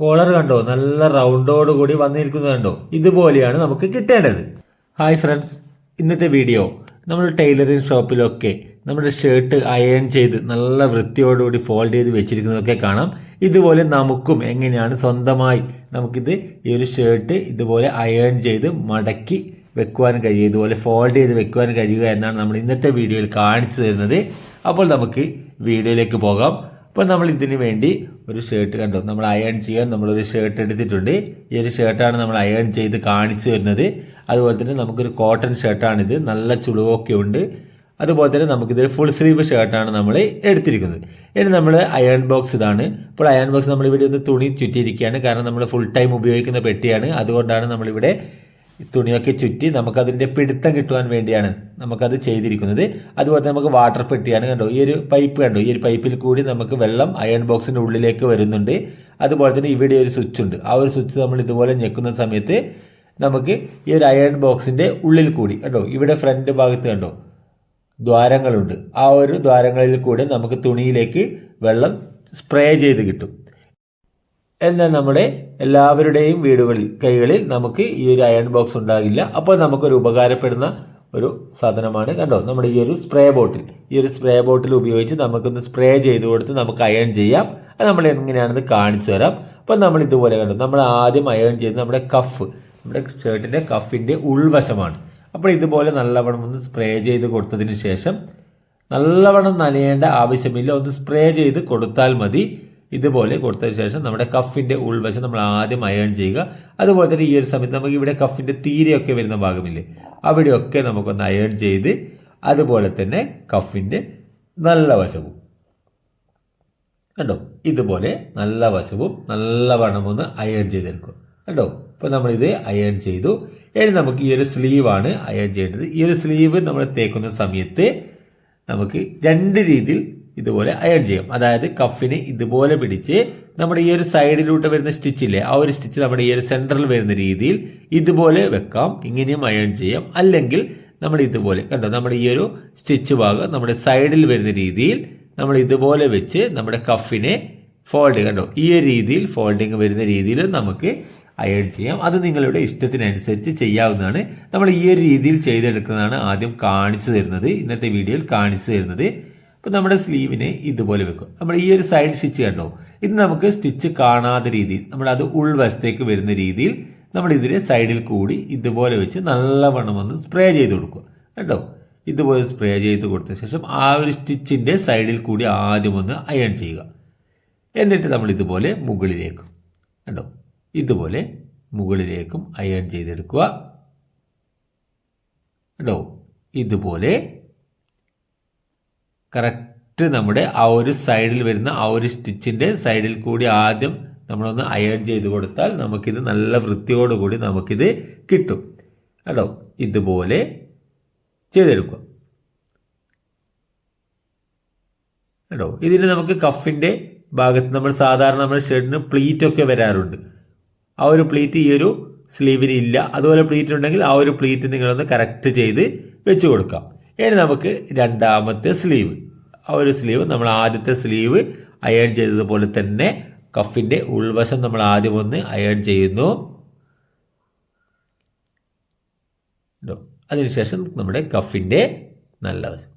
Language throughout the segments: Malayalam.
കോളർ കണ്ടോ? നല്ല റൗണ്ടോട് കൂടി വന്നിരിക്കുന്നത് കണ്ടോ? ഇതുപോലെയാണ് നമുക്ക് കിട്ടേണ്ടത്. ഹായ് ഫ്രണ്ട്സ് ഇന്നത്തെ വീഡിയോ നമ്മൾ ടൈലറിംഗ് ഷോപ്പിലൊക്കെ നമ്മുടെ ഷർട്ട് അയൺ ചെയ്ത് നല്ല വൃത്തിയോടുകൂടി ഫോൾഡ് ചെയ്ത് വെച്ചിരിക്കുന്നതൊക്കെ കാണാം. ഇതുപോലെ നമുക്കും എങ്ങനെയാണ് സ്വന്തമായി നമുക്കിത് ഈ ഒരു ഷർട്ട് ഇതുപോലെ അയൺ ചെയ്ത് മടക്കി വെക്കുവാൻ കഴിയുക ഇതുപോലെ ഫോൾഡ് ചെയ്ത് വെക്കുവാൻ കഴിയുക എന്നാണ് നമ്മൾ ഇന്നത്തെ വീഡിയോയിൽ കാണിച്ചു തരുന്നത്. അപ്പോൾ നമുക്ക് വീഡിയോയിലേക്ക് പോകാം. അപ്പോൾ നമ്മൾ ഇതിന് വേണ്ടി ഒരു ഷർട്ട് കണ്ടു. നമ്മൾ അയൺ ചെയ്യാൻ നമ്മളൊരു ഷർട്ട് എടുത്തിട്ടുണ്ട്. ഈ ഒരു ഷർട്ടാണ് നമ്മൾ അയൺ ചെയ്ത് കാണിച്ചു വരുന്നത് അതുപോലെ തന്നെ നമുക്കൊരു കോട്ടൺ ഷർട്ടാണിത് നല്ല ചുളിവൊക്കെ ഉണ്ട്. അതുപോലെ തന്നെ നമുക്കിതൊരു ഫുൾ സ്ലീവ് ഷർട്ടാണ് നമ്മൾ എടുത്തിരിക്കുന്നത്. ഇനി നമ്മൾ അയൺ ബോക്സ് ഇതാണ്. ഇപ്പോൾ അയൺ ബോക്സ് നമ്മളിവിടെ ഒന്ന് തുണി ചുറ്റിയിരിക്കുകയാണ്. കാരണം നമ്മൾ ഫുൾ ടൈം ഉപയോഗിക്കുന്ന പെട്ടിയാണ്. അതുകൊണ്ടാണ് നമ്മളിവിടെ തുണിയൊക്കെ ചുറ്റി നമുക്കതിന്റെ പിടുത്തം കിട്ടുവാൻ വേണ്ടിയാണ് നമുക്കത് ചെയ്തിരിക്കുന്നത്. അതുപോലെ തന്നെ നമുക്ക് വാട്ടർ പെട്ടിയാണ് കണ്ടോ? ഈ ഒരു പൈപ്പ് കണ്ടോ? ഈ ഒരു പൈപ്പിൽ കൂടി നമുക്ക് വെള്ളം അയൺ ബോക്സിന്റെ ഉള്ളിലേക്ക് വരുന്നുണ്ട്. അതുപോലെ തന്നെ ഇവിടെ ഒരു സ്വിച്ച് ഉണ്ട്. ആ ഒരു സ്വിച്ച് നമ്മൾ ഇതുപോലെ ഞെക്കുന്ന സമയത്ത് നമുക്ക് ഈ ഒരു അയൺ ബോക്സിന്റെ ഉള്ളിൽ കൂടി കണ്ടോ? ഇവിടെ ഫ്രണ്ട് ഭാഗത്ത് കണ്ടോ? ദ്വാരങ്ങളുണ്ട്. ആ ഒരു ദ്വാരങ്ങളിൽ കൂടി നമുക്ക് തുണിയിലേക്ക് വെള്ളം സ്പ്രേ ചെയ്ത് കിട്ടും. എന്നാൽ നമ്മുടെ എല്ലാവരുടെയും വീടുകളിൽ കൈകളിൽ നമുക്ക് ഈ ഒരു അയൺ ബോക്സ് ഉണ്ടാകില്ല. അപ്പോൾ നമുക്കൊരു ഉപകാരപ്പെടുന്ന ഒരു സാധനമാണ് കണ്ടോ? നമ്മുടെ ഈ ഒരു സ്പ്രേ ബോട്ടിൽ ഈ ഒരു സ്പ്രേ ബോട്ടിൽ ഉപയോഗിച്ച് നമുക്കൊന്ന് സ്പ്രേ ചെയ്ത് കൊടുത്ത് നമുക്ക് അയൺ ചെയ്യാം. അത് നമ്മൾ എങ്ങനെയാണെന്ന് കാണിച്ചു തരാം. അപ്പോൾ നമ്മൾ ഇതുപോലെ കണ്ടു? നമ്മൾ ആദ്യം അയൺ ചെയ്ത് നമ്മുടെ കഫ് നമ്മുടെ ഷർട്ടിന്റെ കഫിന്റെ ഉൾവശമാണ്. അപ്പോൾ ഇതുപോലെ നല്ലവണ്ണം ഒന്ന് സ്പ്രേ ചെയ്ത് കൊടുത്തതിന് ശേഷം നല്ലവണ്ണം നനയേണ്ട ആവശ്യമില്ല. ഒന്ന് സ്പ്രേ ചെയ്ത് കൊടുത്താൽ മതി. ഇതുപോലെ കൊടുത്തതിന് ശേഷം നമ്മുടെ കഫിന്റെ ഉൾവശം നമ്മൾ ആദ്യം അയൺ ചെയ്യുക. അതുപോലെ തന്നെ ഈ ഒരു സമയത്ത് നമുക്ക് ഇവിടെ കഫിന്റെ തീരെയൊക്കെ വരുന്ന ഭാഗമില്ലേ? അവിടെയൊക്കെ നമുക്കൊന്ന് അയൺ ചെയ്ത് അതുപോലെ തന്നെ കഫിന്റെ നല്ല വശവും. കണ്ടോ? ഇതുപോലെ നല്ല വശവും നല്ല വണ്ണമൊന്ന് അയൺ ചെയ്തെടുക്കും കണ്ടോ? ഇപ്പോൾ നമ്മളിത് അയൺ ചെയ്തു. ഇനി നമുക്ക് ഈ ഒരു സ്ലീവാണ് അയൺ ചെയ്യേണ്ടത്. ഈ ഒരു സ്ലീവ് നമ്മൾ തേക്കുന്ന സമയത്ത് നമുക്ക് രണ്ട് രീതിയിൽ ഇതുപോലെ അയൺ ചെയ്യും. അതായത് കഫിനെ ഇതുപോലെ പിടിച്ച് നമ്മുടെ ഈ ഒരു സൈഡിലൂട്ട് വരുന്ന സ്റ്റിച്ചില്ലേ ആ ഒരു സ്റ്റിച്ച് നമ്മുടെ ഈ ഒരു സെന്ററിൽ വരുന്ന രീതിയിൽ ഇതുപോലെ വെക്കാം. ഇങ്ങനെയും അയൺ ചെയ്യാം. അല്ലെങ്കിൽ നമ്മൾ ഇതുപോലെ കണ്ടോ നമ്മുടെ ഈ ഒരു സ്റ്റിച്ച് ഭാഗം നമ്മുടെ സൈഡിൽ വരുന്ന രീതിയിൽ നമ്മൾ ഇതുപോലെ വെച്ച് നമ്മുടെ കഫിനെ ഫോൾഡ് കണ്ടോ ഈ ഒരു രീതിയിൽ ഫോൾഡിങ് വരുന്ന രീതിയിൽ നമുക്ക് അയൺ ചെയ്യാം. അത് നിങ്ങളുടെ ഇഷ്ടത്തിനനുസരിച്ച് ചെയ്യാവുന്നതാണ്. നമ്മൾ ഈ ഒരു രീതിയിൽ ചെയ്തെടുക്കുന്നതാണ് ആദ്യം കാണിച്ചു തരുന്നത്. ഇന്നത്തെ വീഡിയോയിൽ കാണിച്ചു തരുന്നത്. അപ്പോൾ നമ്മുടെ സ്ലീവിനെ ഇതുപോലെ വെക്കും. നമ്മൾ ഈ ഒരു സൈഡ് സ്റ്റിച്ച് കണ്ടോ? ഇത് നമുക്ക് സ്റ്റിച്ച് കാണാത്ത രീതിയിൽ നമ്മൾ അത് ഉൾവശത്തേക്ക് വരുന്ന രീതിയിൽ നമ്മൾ ഇതിനെ സൈഡിൽ കൂടി ഇതുപോലെ വെച്ച് നല്ലവണ്ണം ഒന്ന് സ്പ്രേ ചെയ്ത് കൊടുക്കുക. കേട്ടോ ഇതുപോലെ സ്പ്രേ ചെയ്ത് കൊടുത്ത ശേഷം ആ ഒരു സ്റ്റിച്ചിന്റെ സൈഡിൽ കൂടി ആദ്യം ഒന്ന് അയൺ ചെയ്യുക. എന്നിട്ട് നമ്മൾ ഇതുപോലെ മുകളിലേക്കും കണ്ടോ? ഇതുപോലെ മുകളിലേക്കും അയൺ ചെയ്തെടുക്കുക. കേട്ടോ ഇതുപോലെ കറക്റ്റ് നമ്മുടെ ആ ഒരു സൈഡിൽ വരുന്ന ആ ഒരു സ്റ്റിച്ചിന്റെ സൈഡിൽ കൂടി ആദ്യം നമ്മളൊന്ന് അയൺ ചെയ്ത് കൊടുത്താൽ നമുക്കിത് നല്ല വൃത്തിയോടുകൂടി നമുക്കിത് കിട്ടും. കേട്ടോ? ഇതുപോലെ ചെയ്തെടുക്കുക. കേട്ടോ? ഇതിന് നമുക്ക് കഫിന്റെ ഭാഗത്ത് നമ്മൾ സാധാരണ നമ്മുടെ ഷർട്ടിന് പ്ലീറ്റൊക്കെ വരാറുണ്ട്. ആ ഒരു പ്ലീറ്റ് ഈ ഒരു സ്ലീവിന് ഇല്ല. അതുപോലെ പ്ലീറ്റ് ഉണ്ടെങ്കിൽ ആ ഒരു പ്ലീറ്റ് നിങ്ങളൊന്ന് കറക്റ്റ് ചെയ്ത് വെച്ച് കൊടുക്കാം. ഇനി നമുക്ക് രണ്ടാമത്തെ സ്ലീവ്. ആ ഒരു സ്ലീവ് നമ്മൾ ആദ്യത്തെ സ്ലീവ് അയൺ ചെയ്തതുപോലെ തന്നെ കഫിന്റെ ഉൾവശം നമ്മൾ ആദ്യം ഒന്ന് അയൺ ചെയ്യുന്നു. അതിനുശേഷം നമ്മുടെ കഫിന്റെ നല്ല വശം.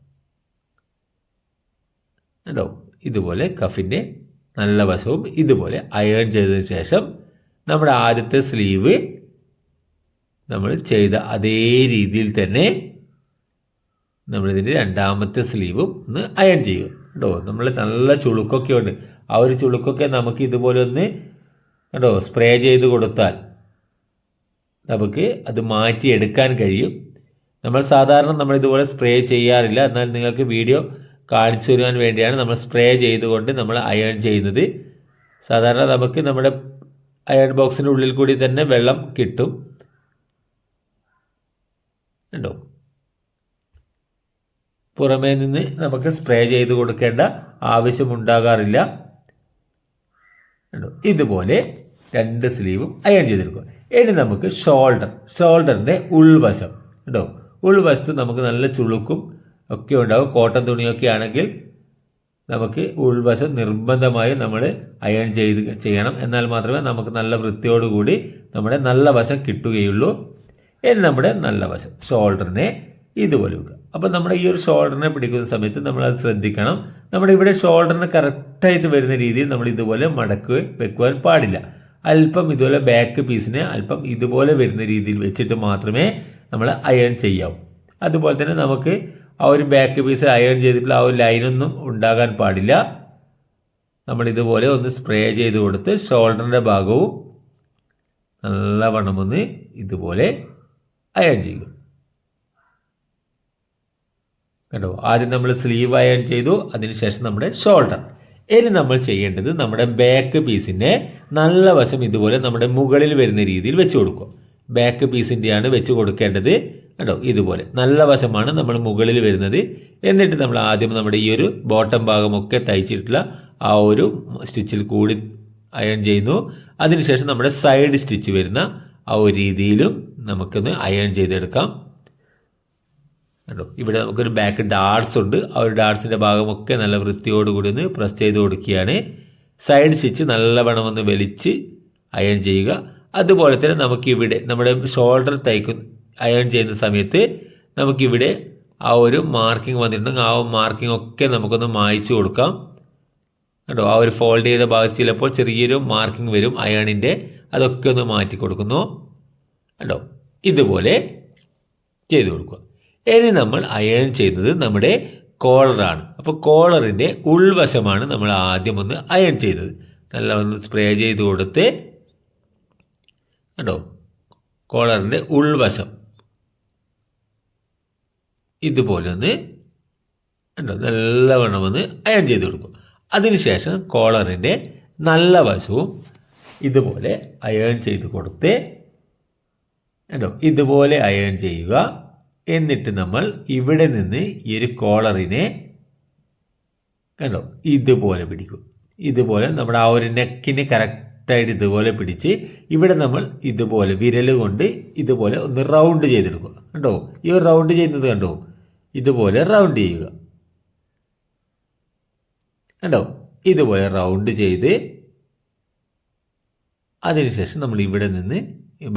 കേട്ടോ ഇതുപോലെ കഫിന്റെ നല്ല വശവും ഇതുപോലെ അയൺ ചെയ്തതിന് ശേഷം നമ്മുടെ ആദ്യത്തെ സ്ലീവ് നമ്മൾ ചെയ്ത അതേ രീതിയിൽ തന്നെ നമ്മളിതിന്റെ രണ്ടാമത്തെ സ്ലീവും ഒന്ന് അയൺ ചെയ്യുക കേട്ടോ. നമ്മൾ നല്ല ചുളുക്കൊക്കെ ഉണ്ട്. ആ ഒരു ചുളുക്കൊക്കെ നമുക്ക് ഇതുപോലെ ഒന്ന് കേട്ടോ സ്പ്രേ ചെയ്ത് കൊടുത്താൽ നമുക്ക് അത് മാറ്റിയെടുക്കാൻ കഴിയും. നമ്മൾ സാധാരണ നമ്മൾ ഇതുപോലെ സ്പ്രേ ചെയ്യാറില്ല. എന്നാൽ നിങ്ങൾക്ക് വീഡിയോ കാണിച്ചു തരുവാൻ വേണ്ടിയാണ് നമ്മൾ സ്പ്രേ ചെയ്തുകൊണ്ട് നമ്മൾ അയൺ ചെയ്യുന്നത്. സാധാരണ നമുക്ക് നമ്മുടെ അയൺ ബോക്സിന്റെ ഉള്ളിൽ കൂടി തന്നെ വെള്ളം കിട്ടും. ഉണ്ടോ പുറമേ നിന്ന് നമുക്ക് സ്പ്രേ ചെയ്ത് കൊടുക്കേണ്ട ആവശ്യമുണ്ടാകാറില്ല. ഇതുപോലെ രണ്ട് സ്ലീവും അയൺ ചെയ്തെടുക്കുക. ഇനി നമുക്ക് ഷോൾഡർ ഷോൾഡറിന്റെ ഉൾവശം. കേട്ടോ ഉൾവശത്ത് നമുക്ക് നല്ല ചുളുക്കും ഒക്കെ ഉണ്ടാവും. കോട്ടൺ തുണിയൊക്കെ ആണെങ്കിൽ നമുക്ക് ഉൾവശം നിർബന്ധമായും നമ്മൾ അയൺ ചെയ്ത് ചെയ്യണം. എന്നാൽ മാത്രമേ നമുക്ക് നല്ല വൃത്തിയോടുകൂടി നമ്മുടെ നല്ല വശം കിട്ടുകയുള്ളൂ. ഇനി നമ്മുടെ നല്ല വശം ഷോൾഡറിനെ ഇതുപോലെ വെക്കുക. അപ്പോൾ നമ്മുടെ ഈ ഒരു ഷോൾഡറിനെ പിടിക്കുന്ന സമയത്ത് നമ്മൾ അത് ശ്രദ്ധിക്കണം. നമ്മുടെ ഇവിടെ ഷോൾഡറിന് കറക്റ്റായിട്ട് വരുന്ന രീതിയിൽ നമ്മൾ ഇതുപോലെ മടക്ക് വെക്കുവാൻ പാടില്ല. അല്പം ഇതുപോലെ ബാക്ക് പീസിനെ അല്പം ഇതുപോലെ വരുന്ന രീതിയിൽ വെച്ചിട്ട് മാത്രമേ നമ്മൾ അയൺ ചെയ്യാവൂ. അതുപോലെ തന്നെ നമുക്ക് ആ ഒരു ബാക്ക് പീസ് അയൺ ചെയ്തിട്ടുള്ള ആ ഒരു ലൈനൊന്നും ഉണ്ടാകാൻ പാടില്ല. നമ്മൾ ഇതുപോലെ ഒന്ന് സ്പ്രേ ചെയ്ത് കൊടുത്ത് ഷോൾഡറിന്റെ ഭാഗവും നല്ലവണ്ണം ഒന്ന് ഇതുപോലെ അയൺ ചെയ്യുക. കണ്ടോ? ആദ്യം നമ്മൾ സ്ലീവ് അയൺ ചെയ്തു അതിനുശേഷം നമ്മുടെ ഷോൾഡർ ഇനി നമ്മൾ ചെയ്യേണ്ടത് നമ്മുടെ ബാക്ക് പീസിന്റെ നല്ല വശം ഇതുപോലെ നമ്മുടെ മുകളിൽ വരുന്ന രീതിയിൽ വെച്ച് കൊടുക്കുക. ബാക്ക് പീസിന്റെയാണ് വെച്ച് കൊടുക്കേണ്ടത്. കേട്ടോ ഇതുപോലെ. നല്ല വശമാണ് നമ്മൾ മുകളിൽ വരുന്നത്. എന്നിട്ട് നമ്മൾ ആദ്യം നമ്മുടെ ഈ ഒരു ബോട്ടം ഭാഗമൊക്കെ തയ്ച്ചിട്ടുള്ള ആ ഒരു സ്റ്റിച്ചിൽ കൂടി അയൺ ചെയ്യുന്നു. അതിനുശേഷം നമ്മുടെ സൈഡ് സ്റ്റിച്ച് വരുന്ന ആ ഒരു രീതിയിലും നമുക്കൊന്ന് അയൺ ചെയ്തെടുക്കാം. കണ്ടോ? ഇവിടെ നമുക്കൊരു ബാക്ക് ഡാർട്സ് ഉണ്ട്. ആ ഒരു ഡാർട്സിന്റെ ഭാഗമൊക്കെ നല്ല വൃത്തിയോടുകൂടി ഒന്ന് പ്രസ് ചെയ്ത് കൊടുക്കുകയാണ്. സൈഡ് സ്റ്റിച്ച് നല്ലവണ്ണം ഒന്ന് വലിച്ച് അയൺ ചെയ്യുക. അതുപോലെ തന്നെ നമുക്കിവിടെ നമ്മുടെ ഷോൾഡർ തയ്ക്കും അയൺ ചെയ്യുന്ന സമയത്ത് നമുക്കിവിടെ ആ ഒരു മാർക്കിംഗ് വന്നിട്ടുണ്ടെങ്കിൽ ആ മാർക്കിംഗ് ഒക്കെ നമുക്കൊന്ന് മായ്ച്ചു കൊടുക്കാം. കേട്ടോ ആ ഒരു ഫോൾഡ് ചെയ്ത ഭാഗത്ത് ചിലപ്പോൾ ചെറിയൊരു മാർക്കിംഗ് വരും അയണിന്റെ അതൊക്കെ ഒന്ന് മാറ്റി കൊടുക്കുന്നു. കണ്ടോ? ഇതുപോലെ ചെയ്തു കൊടുക്കുക. ഇനി നമ്മൾ അയൺ ചെയ്യുന്നത് നമ്മുടെ കോളറാണ് അപ്പോൾ കോളറിന്റെ ഉൾവശമാണ് നമ്മൾ ആദ്യം ഒന്ന് അയൺ ചെയ്തത്. നല്ല ഒന്ന് സ്പ്രേ ചെയ്ത് കൊടുത്ത് കണ്ടോ? കോളറിന്റെ ഉൾവശം. ഇതുപോലെ ഒന്ന് കണ്ടോ? നല്ലവണ്ണം ഒന്ന് അയൺ ചെയ്ത് കൊടുക്കും അതിനുശേഷം കോളറിന്റെ നല്ല വശവും ഇതുപോലെ അയൺ ചെയ്ത് കൊടുത്ത് കണ്ടോ? ഇതുപോലെ അയൺ ചെയ്യുക. എന്നിട്ട് നമ്മൾ ഇവിടെ നിന്ന് ഈ ഒരു കോളറിനെ കണ്ടോ? ഇതുപോലെ പിടിക്കും. ഇതുപോലെ നമ്മുടെ ആ ഒരു നെക്കിന് കറക്റ്റായിട്ട് ഇതുപോലെ പിടിച്ച് ഇവിടെ നമ്മൾ ഇതുപോലെ വിരൽ കൊണ്ട് ഇതുപോലെ ഒന്ന് റൗണ്ട് ചെയ്തെടുക്കുക കണ്ടോ? ഈ ഒരു റൗണ്ട് ചെയ്യുന്നത് കണ്ടോ? ഇതുപോലെ റൗണ്ട് ചെയ്യുക. കണ്ടോ? ഇതുപോലെ റൗണ്ട് ചെയ്ത് അതിനുശേഷം നമ്മൾ ഇവിടെ നിന്ന്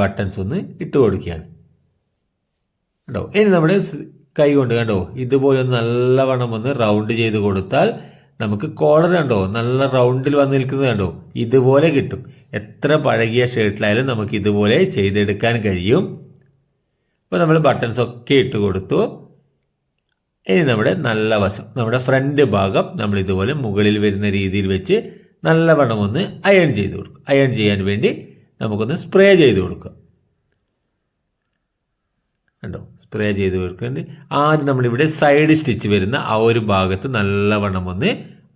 ബട്ടൺസ് ഒന്ന് ഇട്ട് കൊടുക്കുകയാണ്. കണ്ടോ? ഇനി നമ്മുടെ കൈ കൊണ്ട് കണ്ടോ? ഇതുപോലെ നല്ലവണ്ണം ഒന്ന് റൗണ്ട് ചെയ്ത് കൊടുത്താൽ നമുക്ക് കോളർ കണ്ടോ? നല്ല റൗണ്ടിൽ വന്ന് നിൽക്കുന്നത് കണ്ടോ? ഇതുപോലെ കിട്ടും. എത്ര പഴകിയ ഷർട്ടിലായാലും നമുക്ക് ഇതുപോലെ ചെയ്തെടുക്കാൻ കഴിയും. അപ്പോൾ നമ്മൾ ബട്ടൺസ് ഒക്കെ ഇട്ട് കൊടുത്തു. ഇനി നമ്മുടെ നല്ല വശം നമ്മുടെ ഫ്രണ്ട് ഭാഗം നമ്മൾ ഇതുപോലെ മുകളിൽ വരുന്ന രീതിയിൽ വെച്ച് നല്ലവണ്ണം ഒന്ന് അയൺ ചെയ്ത് കൊടുക്കും അയൺ ചെയ്യാൻ വേണ്ടി നമുക്കൊന്ന് സ്പ്രേ ചെയ്ത് കൊടുക്കുക. കണ്ടോ? സ്പ്രേ ചെയ്ത് കൊടുക്കുന്നുണ്ട് ആദ്യം നമ്മളിവിടെ സൈഡ് സ്റ്റിച്ച് വരുന്ന ആ ഒരു ഭാഗത്ത് നല്ലവണ്ണം ഒന്ന്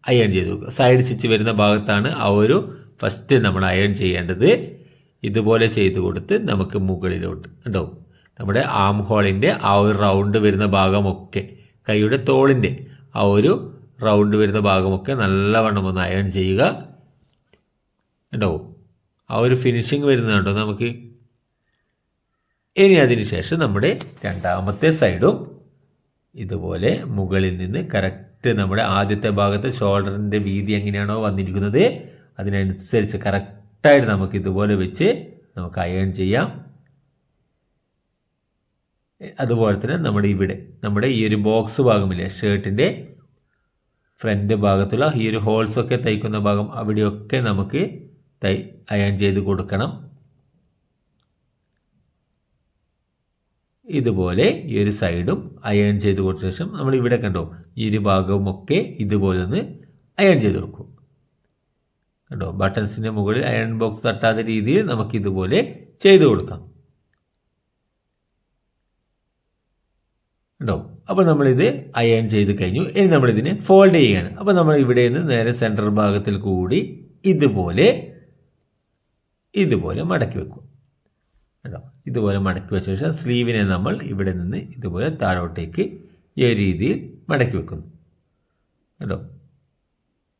അയൺ ചെയ്ത് വെക്കുക. സൈഡ് സ്റ്റിച്ച് വരുന്ന ഭാഗത്താണ് ആ ഒരു ഫസ്റ്റ് നമ്മൾ അയൺ ചെയ്യേണ്ടത്. ഇതുപോലെ ചെയ്ത് കൊടുത്ത് നമുക്ക് മുകളിലോട്ട് കണ്ടോ? നമ്മുടെ ആം ഹോളിന്റെ ആ ഒരു റൗണ്ട് വരുന്ന ഭാഗമൊക്കെ കൈയുടെ തോളിന്റെ ആ ഒരു റൗണ്ട് വരുന്ന ഭാഗമൊക്കെ നല്ലവണ്ണം ഒന്ന് അയൺ ചെയ്യുക. കണ്ടോ? ആ ഒരു ഫിനിഷിങ് വരുന്നതുണ്ടോ നമുക്ക് ഇനി അതിന് ശേഷം നമ്മുടെ രണ്ടാമത്തെ സൈഡും ഇതുപോലെ മുകളിൽ നിന്ന് കറക്റ്റ് നമ്മുടെ ആദ്യത്തെ ഭാഗത്ത് ഷോൾഡറിന്റെ വീതി എങ്ങനെയാണോ വന്നിരിക്കുന്നത് അതിനനുസരിച്ച് കറക്റ്റായിട്ട് നമുക്ക് ഇതുപോലെ വെച്ച് നമുക്ക് അയേൺ ചെയ്യാം. അതുപോലെ തന്നെ നമ്മുടെ ഇവിടെ നമ്മുടെ ഈ ഒരു ബോക്സ് ഭാഗമില്ലേ ഷർട്ടിന്റെ ഫ്രണ്ട് ഭാഗത്തുള്ള ഈ ഒരു ഹോൾസൊക്കെ തയ്ക്കുന്ന ഭാഗം അവിടെയൊക്കെ നമുക്ക് തൈ അയൺ ചെയ്ത് കൊടുക്കണം. ഇതുപോലെ ഈ ഒരു സൈഡും അയൺ ചെയ്ത് കൊടുത്ത ശേഷം നമ്മൾ ഇവിടെ കണ്ടോ ഈ ഒരു ഭാഗവുമൊക്കെ ഇതുപോലെ ഒന്ന് അയൺ ചെയ്ത് കൊടുക്കും. കണ്ടോ ബട്ടൺസിന്റെ മുകളിൽ അയൺ ബോക്സ് തട്ടാത്ത രീതിയിൽ നമുക്ക് ഇതുപോലെ ചെയ്തു കൊടുക്കാം. ഉണ്ടോ അപ്പോൾ നമ്മളിത് അയൺ ചെയ്ത് കഴിഞ്ഞു. ഇനി നമ്മളിതിനെ ഫോൾഡ് ചെയ്യുകയാണ്. അപ്പോൾ നമ്മൾ ഇവിടെ നിന്ന് നേരെ സെന്റർ ഭാഗത്തിൽ കൂടി ഇതുപോലെ ഇതുപോലെ മടക്കി വെക്കും. കേട്ടോ. ഇതുപോലെ മടക്കി വെച്ച ശേഷം സ്ലീവിനെ നമ്മൾ ഇവിടെ നിന്ന് ഇതുപോലെ താഴോട്ടേക്ക് ഈ രീതിയിൽ മടക്കി വെക്കുന്നു. കേട്ടോ.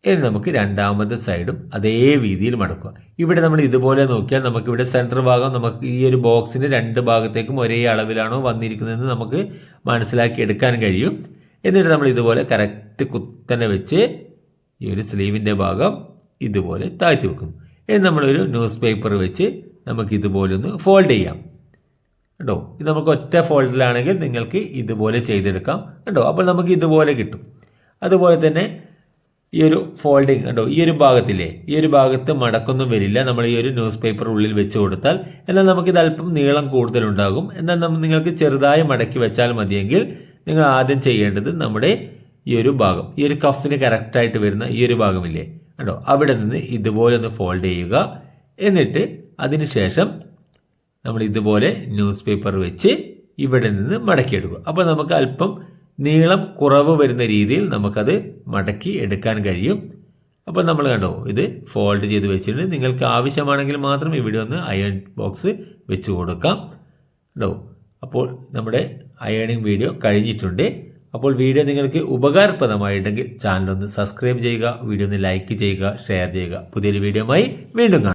ഇനി നമുക്ക് രണ്ടാമത്തെ സൈഡും അതേ രീതിയിൽ മടക്കുക. ഇവിടെ നമ്മൾ ഇതുപോലെ നോക്കിയാൽ നമുക്ക് ഇവിടെ സെന്റർ ഭാഗം നമുക്ക് ഈ ഒരു ബോക്സിന്റെ രണ്ട് ഭാഗത്തേക്കും ഒരേ അളവിലാണോ വന്നിരിക്കുന്നതെന്ന് നമുക്ക് മനസ്സിലാക്കി എടുക്കാൻ കഴിയും. എന്നിട്ട് നമ്മൾ ഇതുപോലെ കറക്റ്റ് കുത്തനെ വെച്ച് ഈ ഒരു സ്ലീവിന്റെ ഭാഗം ഇതുപോലെ താഴ്ത്തി വെക്കുന്നു. ഇനി നമ്മളൊരു ന്യൂസ് പേപ്പർ വെച്ച് നമുക്ക് ഇതുപോലെ ഒന്ന് ഫോൾഡ് ചെയ്യാം. കേട്ടോ ഇത് നമുക്ക് ഒറ്റ ഫോൾഡിലാണെങ്കിൽ നിങ്ങൾക്ക് ഇതുപോലെ ചെയ്തെടുക്കാം. കേട്ടോ അപ്പോൾ നമുക്ക് ഇതുപോലെ കിട്ടും. അതുപോലെ തന്നെ ഈ ഒരു ഫോൾഡിങ് കണ്ടോ? ഈ ഒരു ഭാഗത്തില്ലേ ഈ ഒരു ഭാഗത്ത് മടക്കൊന്നും വരില്ല. നമ്മൾ ഈ ഒരു ന്യൂസ് പേപ്പർ ഉള്ളിൽ വെച്ച് കൊടുത്താൽ എന്നാൽ നമുക്കിത് അല്പം നീളം കൂടുതലുണ്ടാകും. എന്നാൽ നമ്മൾ നിങ്ങൾക്ക് ചെറുതായി മടക്കി വെച്ചാൽ മതിയെങ്കിൽ നിങ്ങൾ ആദ്യം ചെയ്യേണ്ടത് നമ്മുടെ ഈ ഒരു ഭാഗം ഈ ഒരു കഫിന് കറക്റ്റായിട്ട് വരുന്ന ഈ ഒരു ഭാഗമില്ലേ? കണ്ടോ? അവിടെ നിന്ന് ഇതുപോലെ ഒന്ന് ഫോൾഡ് ചെയ്യുക. എന്നിട്ട് അതിനുശേഷം നമ്മൾ ഇതുപോലെ ന്യൂസ് പേപ്പർ വെച്ച് ഇവിടെ നിന്ന് മടക്കിയെടുക്കും അപ്പോൾ നമുക്ക് അല്പം നീളം കുറവ് വരുന്ന രീതിയിൽ നമുക്കത് മടക്കി എടുക്കാൻ കഴിയും. അപ്പോൾ നമ്മൾ കണ്ടോ ഇത് ഫോൾഡ് ചെയ്ത് വെച്ചിട്ടുണ്ട്. നിങ്ങൾക്ക് ആവശ്യമാണെങ്കിൽ മാത്രം ഇവിടെ ഒന്ന് അയൺ ബോക്സ് വെച്ച് കൊടുക്കാം. കണ്ടോ? അപ്പോൾ നമ്മുടെ അയണിങ് വീഡിയോ കഴിഞ്ഞിട്ടുണ്ട്. അപ്പോൾ വീഡിയോ നിങ്ങൾക്ക് ഉപകാരപ്രദമായിട്ടുണ്ടെങ്കിൽ ചാനലൊന്ന് സബ്സ്ക്രൈബ് ചെയ്യുക വീഡിയോ ഒന്ന് ലൈക്ക് ചെയ്യുക ഷെയർ ചെയ്യുക. പുതിയൊരു വീഡിയോയുമായി വീണ്ടും കാണാം.